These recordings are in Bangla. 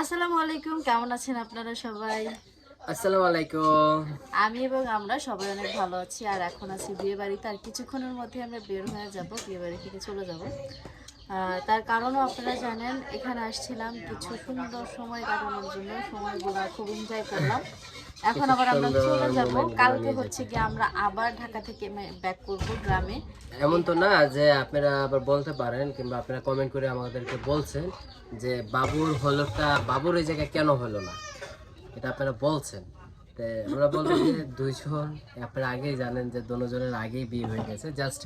আসসালামু আলাইকুম কেমন আছেন আপনারা সবাই? আসসালামু আলাইকুম। আমি এবং আমরা সবাই অনেক ভালো আছি আর এখন আছি বিয়ে বাড়িতে আর কিছুক্ষণের মধ্যে আমরা বের হয়ে যাব বিয়ে বাড়ি থেকে চলে যাব। তার কারণও আপনারা জানেন এখানে আসছিলাম কিছু সুন্দর সময় কাটানোর জন্য সময়গুলো খুব এনজয় করলাম। এখন আবার আমরা চলে যাব। কালকে হচ্ছে কি আমরা আবার ঢাকা থেকে ব্যাক করব গ্রামে। এমন তো না যে আপনারা আবার বলতে পারেন কিংবা আপনারা কমেন্ট করে আমাদেরকে বলছেন যে বাবুর হলোটা বাবুর এই জায়গায় কেন হলো না? এটা আপনারা বলছেন। তো আমরা বলতে যে দুইজন আপনারা আগেই জানেন যে দুজনের আগেই বিয়ে হয়ে গেছে। জাস্ট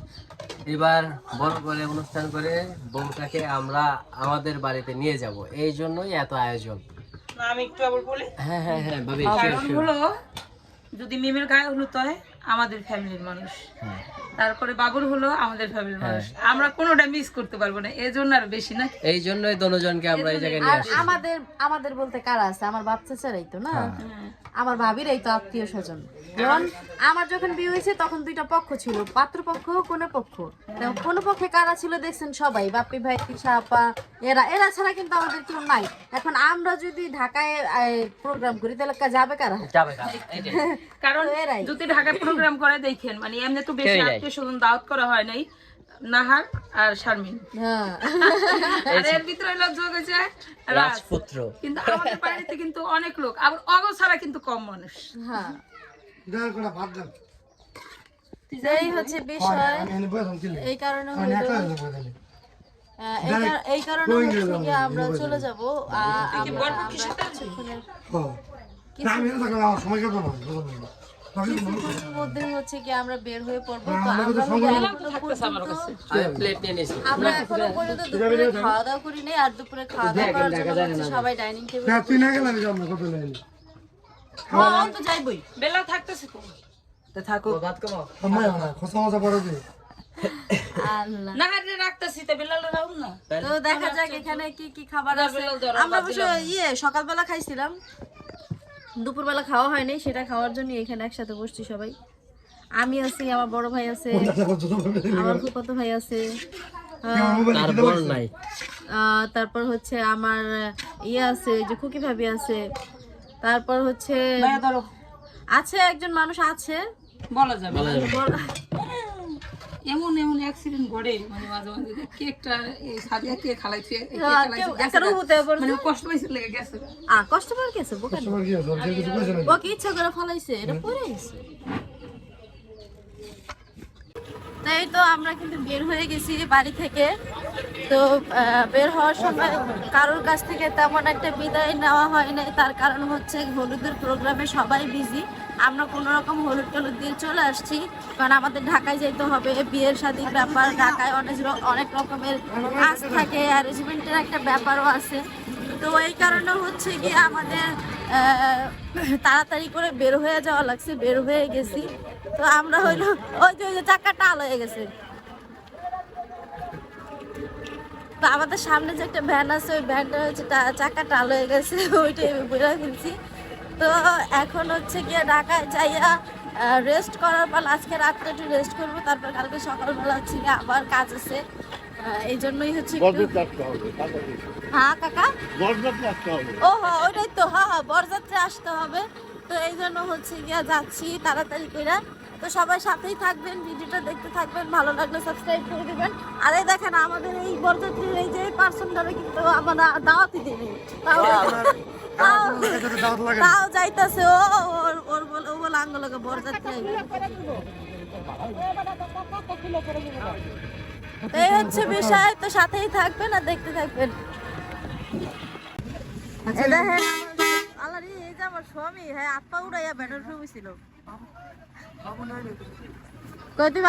এবার বড় করে অনুষ্ঠান করে বউটাকে আমরা আমাদের বাড়িতে নিয়ে যাব। এই জন্যই এত আয়োজন। না, আমি একটু আবার বলি। হ্যাঁ হ্যাঁ হ্যাঁ ভাবি কারণ হলো যদি মিমের গায়ে হলুদ হয় আমাদের ফ্যামিলির মানুষ। হ্যাঁ তারপরে বাবুর হলো আমাদের ফ্যামিলির মানুষ। আমরা কোনোটা মিস করতে পারব না এই জন্য আর বেশি না? এই জন্যই দুজনকে আমরা এই জায়গায় নিয়ে আসি আমাদের আমাদের বলতে কারা আছে? আমার বাচ্চা চারাই তো না? আমার ভাবিরাই তো আত্মীয় স্বজন। যেমন আমার যখন বিয়ে হয়েছে তখন দুইটা পক্ষ ছিল। পাত্র পক্ষ কোন পক্ষ। কোন পক্ষে কারা ছিল দেখছেন সবাই? বাপ্পি ভাই আপা এরা। এরা ছাড়া কিন্তু আমাদের কেউ নাই। এখন আমরা যদি ঢাকায় প্রোগ্রাম করি তাহলে যাবে কারা? যাবে কারণ এরাই। যদি ঢাকায় প্রোগ্রাম করে দেখেন। মানে এমনি তো বেশি। আত্মীয় স্বজন দাওয়াত করা হয় নাই নাহার আর শারমিন। হ্যাঁ। আর এর ভিতরে লোক যোগ হয়েছে রাজপুত্র। কিন্তু আমাদের বাড়িতে কিন্তু অনেক লোক আবার অগ ছাড়া কিন্তু কম মানুষ। হ্যাঁ। এই হচ্ছে বিষয় এই কারণে হলো আহ, এই কার- এই কারণে হচ্ছে কি আমরা চলে যাব আমরা আমরা কিছুক্ষণের কিছুক্ষণের মধ্যেই হচ্ছে কি আমরা বের হয়ে পড়ব। তো আমরা এখনও পর্যন্ত- প্লেট নিয়ে নিয়েছি। আমরা এখনও পর্যন্ত দুপুরে খাওয়া দাওয়া করি নাই আর দুপুরে খাওয়া দাওয়া করার জন্য হচ্ছে সবাই ডাইনিং টেবিল হ্যাঁ তো যাইবই। বেলা থাকতেছে তো থাকো ভাত কমাও না খোসা মশা পড়ে দে আল্লাহ। নাহারে রাখতেছি তা বেলা রাখুন না। তো দেখা যাক এখানে কি কি খাবার আমরা ইয়ে সকালবেলা খাইছিলাম। দুপুরবেলা খাওয়া হয়নি সেটা খাওয়ার জন্য এখানে একসাথে বসছি সবাই। আমি আছি আমার বড় ভাই আছে আমার ফুফাতো ভাই আছে তারপর নাই। আহ, তারপর হচ্ছে আমার ইয়ে আছে যে খুকি ভাবি আছে তারপর হচ্ছে আছে একজন মানুষ আছে। বলা যাবে। এমন এমন অ্যাক্সিডেন্ট ঘটে মানে মাঝে মাঝে যে কেকটা এই সাদিয়া কে খালাইছে এই কেক হ্যাঁ, খালাইছে। মানে কষ্ট পাইছে লেগে গেছে আ কষ্ট পার গেছে বোকা? না। তোমার কি আছে? কিছু কইছে না ও কি ইচ্ছা করে ফলাইছে এটা পড়ে গেছে। তাই তো আমরা কিন্তু বের হয়ে গেছি বাড়ি থেকে। তো আহ, বের হওয়ার সময় কারোর কাছ থেকে তেমন একটা বিদায় নেওয়া হয় নাই। তার কারণ হচ্ছে হলুদের প্রোগ্রামে সবাই বিজি আমরা কোনো রকম হলুদ টলুদ দিয়ে চলে আসছি। কারণ আমাদের ঢাকায় যেতে হবে, বিয়ের শাদীর ব্যাপার, ঢাকায় অনেক অনেক রকমের কাজ থাকে অ্যারেঞ্জমেন্টের একটা ব্যাপারও আছে। তো এই কারণে হচ্ছে কি আমাদের তাড়াতাড়ি করে বের হয়ে যাওয়া লাগছে, বের হয়ে গেছি। তো আমরা হইল, ওই যে ওই যে চাকা টাল হয়ে গেছে। তো আমাদের সামনে যে একটা ভ্যান আছে, ওই ভ্যানটা হচ্ছে টা- চাকা টাল হয়ে গেছে, ওইটাই বলে ফেলছি তো এখন হচ্ছে গিয়ে ঢাকায় যাইয়া রেস্ট করার পর আজকে রাত্রে একটু রেস্ট করব তারপর কালকে সকালবেলা হচ্ছে গিয়ে আবার কাজ আছে। এই জন্যই হচ্ছে হ্যাঁ কাকা? ও হ্যাঁ ওইটাই তো হ্যাঁ হ্যাঁ বরযাত্রী আসতে হবে। তো এই জন্য হচ্ছে গিয়া যাচ্ছি তাড়াতাড়ি করে। তো সবাই সাথেই থাকবেন ভিডিওটা দেখতে থাকবেন ভালো লাগলে সাবস্ক্রাইব করে দেবেন। আর এই দেখেন আমাদের এই বরযাত্রীর এই যে পার্সনটারে কিন্তু আমরা দাওয়াতি দিই। তাও যাইতাছে, ও ওর ওর বলে, ও। এই হচ্ছে বিষয়, তো সাথেই থাকবেন আর দেখতে থাকবেন। আল্লাহ এই স্বামী হ্যাঁ উড়াইয়া কই, তুমি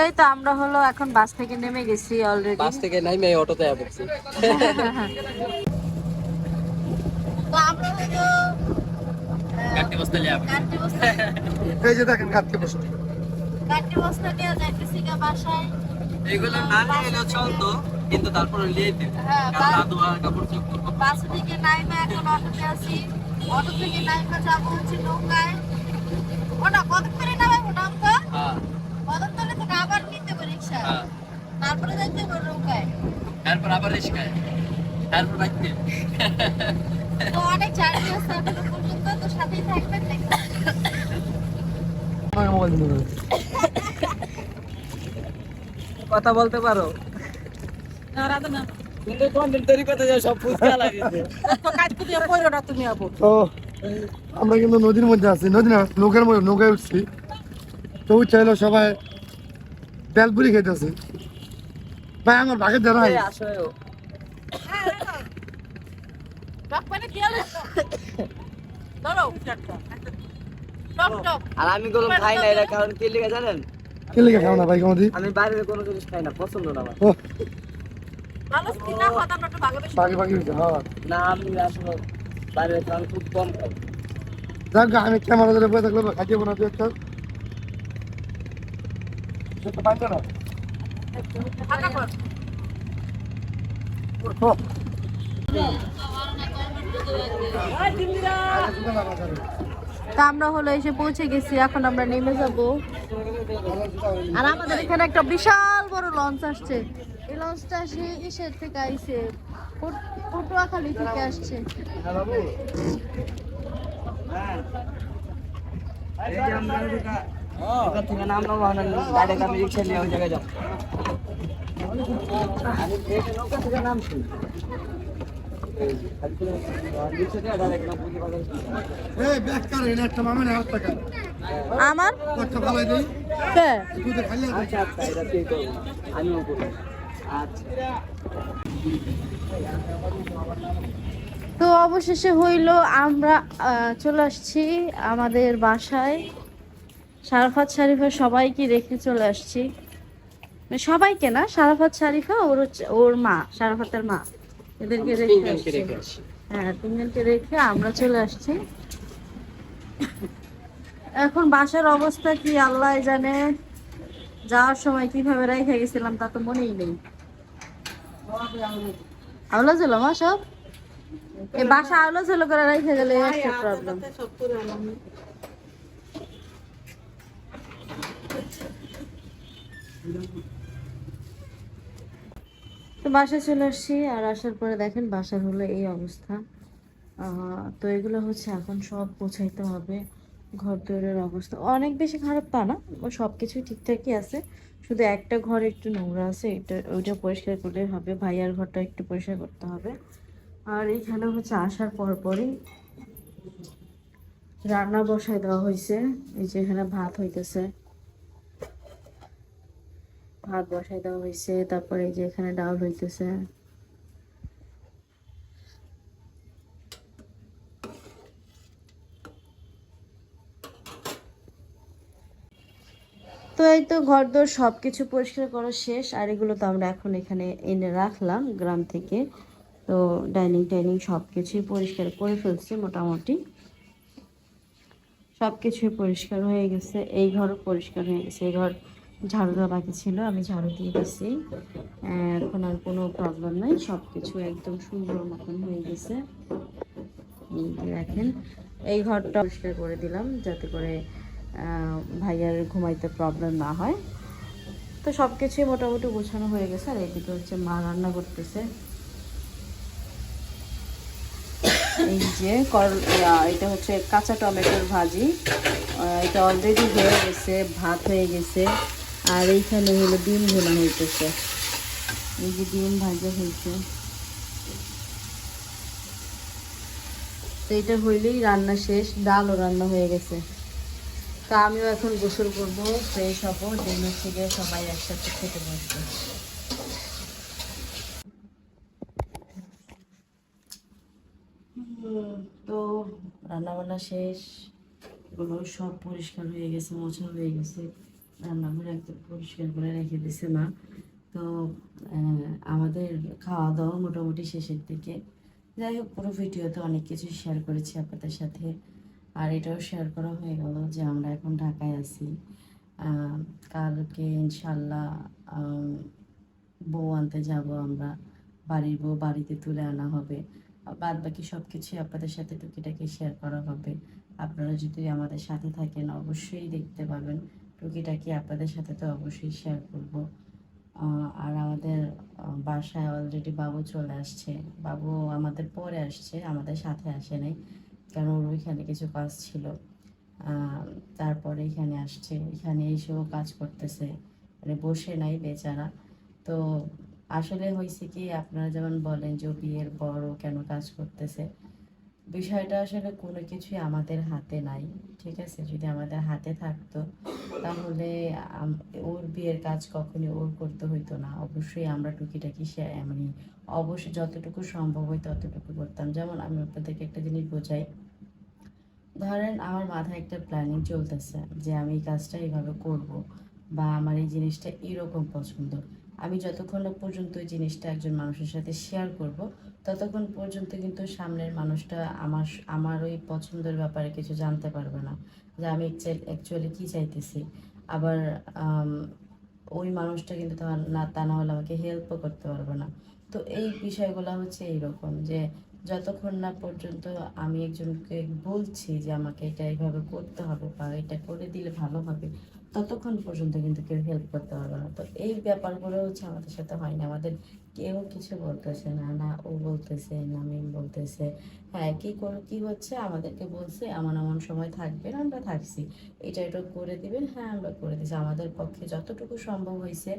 এই তো আমরা হলো এখন বাস থেকে নেমে গেছি অলরেডি বাস থেকে নাইমে অটোতে পড়ছি। তো আমরা হলো কাটতে বসতে লিয়া কাটতে বসতে এই যে দেখেন কাটতে বসে। কাটতে বসতে নিয়ে যাইতেছি গা বাসায়। এগুলো না নিলে চলতো কিন্তু তারপরে লিয়ে দিতে হ্যাঁ, কাপড় বাস থেকে নাইমে এখন অটোতে আছি। অটো থেকে নাইমে যাব হচ্ছে নৌকায়। ওটা কতক্ষণে নামাবো? নৌকা হ্যাঁ কদমতলা থেকে আবার নিতে হবে রিক্সা হ্যাঁ তারপরে যাইতে হবে নৌকায় তারপর আবার রিস্কায় তারপর বাইতে। তো অনেক জার্নি আছে এখনও পর্যন্ত তো সাথেই থাকবেন কথা বলতে পারো? কিন্তু কন্টেন্ট তৈরি করতে যাও সব ফুসকা লাগিছে তো আমরা কিন্তু নদীর মধ্যে আছি নদী না নৌকার মধ্যে নৌকায় উঠছি। তো হলো সবাই বেলপুরি খেতেছি ভাই আমার দ্বারা আসলে আর আমি কোনো খাই না এটা কারণ কি লিখে জানেন? কে লেগে খাও না ভাই কোনদিন আমি বাইরের কোনো জিনিস খাই না পছন্দ না আমার। কথা আমরা একটু ভাগে বেশি বাকি হ্যাঁ। না আমি আসলে বাইরের খাবার খুব কম খাই। যাক আমি ক্যামেরা ধরে বসে থাকলে খাইতে না তুই একটা সেটা পাইতো না। তা আমরা হলো এসে পৌঁছে গেছি, এখন আমরা নেমে যাব। আর আমাদের এখানে একটা বিশাল বড় লঞ্চ আসছে। এই লঞ্চটা সে ইসের থেকে পট- পটুয়াখালী থেকে আসছে। থেকে নাম নাম ডাইরেক্ট আমি রিক্সা নিয়ে ওই জায়গায় যাব। নৌকা থেকে নাম আমার? আচ্ছা আচ্ছা এটা ঠিক করব। আমিও করব। আচ্ছা। তো অবশেষে হইল আমরা চলে আসছি আমাদের বাসায়। সারাফাত শারিফা সবাইকে রেখে চলে আসছি। মানে সবাইকে না সারাফাত শারিফা ওর ওর মা সারাফাতের মা। এদেরকে রেখে আসছি। হ্যাঁ তিনজনকে রেখে আমরা চলে আসছি। এখন বাসার অবস্থা কি আল্লাহ জানে। যাওয়ার সময় কীভাবে রেখে গেছিলাম তা তো মনেই নেই। আওলা ছিল মা সব? এই বাসা আওলা ছিল করে রেখে গেলে একটা প্রবলেম তো বাসায় চলে আসছি, আর আসার পরে দেখেন বাসার হলো এই অবস্থা। তো এগুলো হচ্ছে এখন সব গোছাইতে হবে, ঘর দৌড়ের অবস্থা। অনেক বেশি খারাপ তা না সব কিছুই ঠিকঠাকই আছে। শুধু একটা ঘর একটু নোংরা আছে, এটা, ওইটা পরিষ্কার করলে হবে, ভাইয়ার ঘরটা একটু পরিষ্কার করতে হবে। আর এখানে হচ্ছে আসার পর পরই রান্না বসায় দেওয়া হয়েছে, এই যে এখানে ভাত হইতেছে। ভাত বসাই দেওয়া হয়েছে, তারপরে যে এখানে ডাল হইতেছে। তো এই তো ঘর দোর সব কিছু পরিষ্কার করা শেষ, আর এগুলো তো আমরা এখন এখানে এনে রাখলাম গ্রাম থেকে। তো ডাইনিং টাইনিং সব কিছুই পরিষ্কার করে ফেলছি মোটামুটি। সব কিছুই পরিষ্কার হয়ে গেছে, এই ঘরও পরিষ্কার হয়ে গেছে, এই ঘর ঝাড়ু দেওয়া বাকি ছিল আমি ঝাড়ু দিয়ে দিছি। এখন আর কোনো প্রবলেম নাই সব কিছু একদম সুন্দর মতন হয়ে গেছে। এই দেখেন এই ঘরটা পরিষ্কার করে দিলাম যাতে করে ভাইয়ার ঘুমাইতে প্রবলেম না হয়। তো সব কিছুই মোটামুটি গোছানো হয়ে গেছে আর এদিকে হচ্ছে মা রান্না করতেছে। এই যে আহ, এটা হচ্ছে কাঁচা টমেটোর ভাজি। এটা অলরেডি হয়ে গেছে ভাত হয়ে গেছে। আর এইখানে হলো ডিম ভোনা হইতেছে। এই যে ডিম ভাজা হয়েছে তো এটা হইলেই রান্না শেষ, ডালও রান্না হয়ে গেছে। তা আমিও এখন গোসল করব, ফ্রেশ হব ডিম থেকে সবাই একসাথে খেতে বসবো। তো রান্না বান্না শেষ। এগুলো সব পরিষ্কার হয়ে গেছে, মোছানো হয়ে গেছে। রান্নাঘর একদম পরিষ্কার করে রেখে দিছে মা। তো আমাদের খাওয়া দাওয়া মোটামুটি শেষের দিকে। যাই হোক, পুরো ভিডিওতে অনেক কিছু শেয়ার করেছি আপনাদের সাথে। আর এটাও শেয়ার করা হয়ে গেল যে আমরা এখন ঢাকায় আছি। কালকে ইনশাল্লাহ বউ আনতে যাব আমরা। বাড়ির বউ বাড়িতে তুলে আনা হবে। বাদ বাকি সব কিছুই আপনাদের সাথে টুকিটাকি শেয়ার করা হবে। আপনারা যদি আমাদের সাথে থাকেন, অবশ্যই দেখতে পাবেন। টুকিটাকি আপনাদের সাথে তো অবশ্যই শেয়ার করব। আর আমাদের বাসায় অলরেডি বাবু চলে আসছে। বাবু আমাদের পরে আসছে, আমাদের সাথে আসে নাই, কারণ ওর ওইখানে কিছু কাজ ছিল। তারপরে এখানে আসছে, এখানে এসেও কাজ করতেছে। মানে বসে নাই বেচারা। তো আসলে হয়েছে কি, আপনারা যেমন বলেন যে বিয়ের বড় কেন কাজ করতেছে বিষয়টা আসলে কোনো কিছুই আমাদের হাতে নাই, ঠিক আছে? যদি আমাদের হাতে থাকতো, তাহলে ওর বিয়ের কাজ কখনই ওর করতে হইতো না। অবশ্যই আমরা টুকিটাকি সে মানে অবশ্যই যতটুকু সম্ভব হয় ততটুকু করতাম। যেমন আমি আপনাদেরকে একটা জিনিস বোঝাই। ধরেন আমার মাথায় একটা প্ল্যানিং চলতেছে যে আমি এই কাজটা এইভাবে করব বা আমার এই জিনিসটা এরকম পছন্দ। আমি যতক্ষণ না পর্যন্ত ওই জিনিসটা একজন মানুষের সাথে শেয়ার করব, ততক্ষণ পর্যন্ত কিন্তু সামনের মানুষটা আমার আমার ওই পছন্দের ব্যাপারে কিছু জানতে পারবে না যে আমি অ্যাকচুয়ালি কী চাইতেছি। আবার ওই মানুষটা কিন্তু তা না তা না হলে আমাকে হেল্পও করতে পারবে না। তো এই বিষয়গুলো হচ্ছে এইরকম যে যতক্ষণ না পর্যন্ত আমি একজনকে বলছি যে আমাকে এটা এইভাবে করতে হবে বা এটা করে দিলে ভালো হবে ততক্ষণ পর্যন্ত কিন্তু কেউ হেল্প করতে পারবে না। তো এই ব্যাপারগুলো হচ্ছে আমাদের সাথে হয় না। আমাদের কেউ কিছু বলতেছে না না ও বলতেছে, না মিম বলতেছে। হ্যাঁ কি করে, কি হচ্ছে? আমাদেরকে বলছে, এমন এমন সময় থাকবেন আমরা থাকছি। এটা এটা করে দিবেন হ্যাঁ আমরা করে দিচ্ছি আমাদের পক্ষে যতটুকু সম্ভব হয়েছে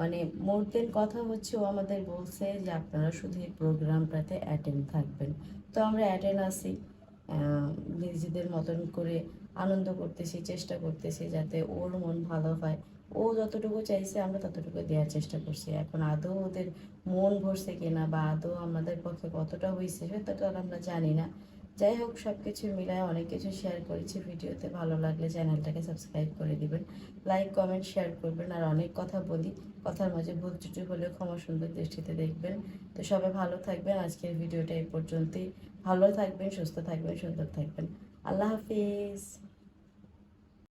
মানে মোর দেন কথা হচ্ছে, ও আমাদের বলছে যে আপনারা শুধু এই প্রোগ্রামটাতে অ্যাটেন্ড থাকবেন। তো আমরা অ্যাটেন্ড আসি নিজেদের মতন করে আনন্দ করতেছি, চেষ্টা করতেছি যাতে ওর মন ভালো হয়। ও যতটুকু চাইছে আমরা ততটুকু দেওয়ার চেষ্টা করছি। এখন আদৌ ওদের মন ভরছে কিনা বা আদৌ আমাদের পক্ষে কতটা হয়েছে সেটা তো আমরা জানি না। যাই হোক সব কিছু মিলায় অনেক কিছু শেয়ার করেছি ভিডিওতে। ভালো লাগলে চ্যানেলটাকে সাবস্ক্রাইব করে দিবেন। লাইক কমেন্ট শেয়ার করবেন। আর অনেক কথা বলি। কথার মাঝে ভুল ত্রুটি হলেও ক্ষমা সুন্দর দৃষ্টিতে দেখবেন। তো সবাই ভালো থাকবেন। আজকের ভিডিওটা এই পর্যন্তই। ভালো থাকবেন, সুস্থ থাকবেন, সুন্দর থাকবেন। আল্লাহ হাফিজ।